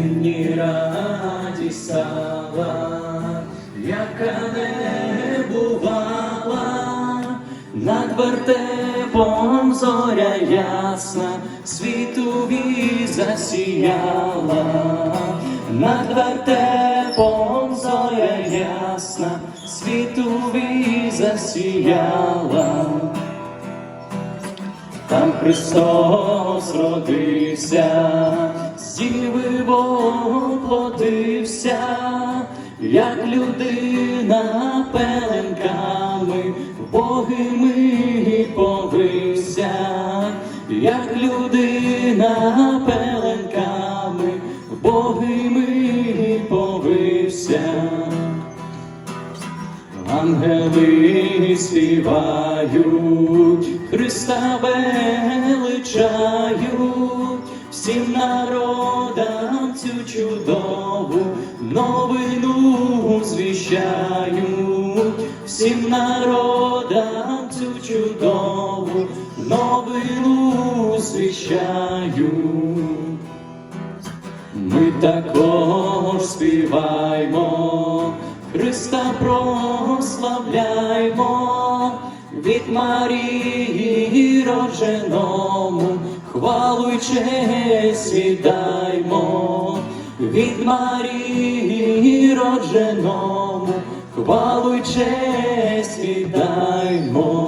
мені радість стала, яка не бувала, над вертепом зоря ясна, світові засіяла, над вертепом зоря ясна, світові засіяла. Там Христос родився, діви воплотився, як людина пеленками, боги ми повився, як людина пеленками, боги ми повився. Ангели співають, Христа величають, всім народам цю чудову новину звіщають, всім народам цю чудову новину звіщають. Ми також співаймо, Христа прославляймо, від Марії роженому, хвалу й честь віддаймо, від Марії родженому, хвалу й честь віддаймо.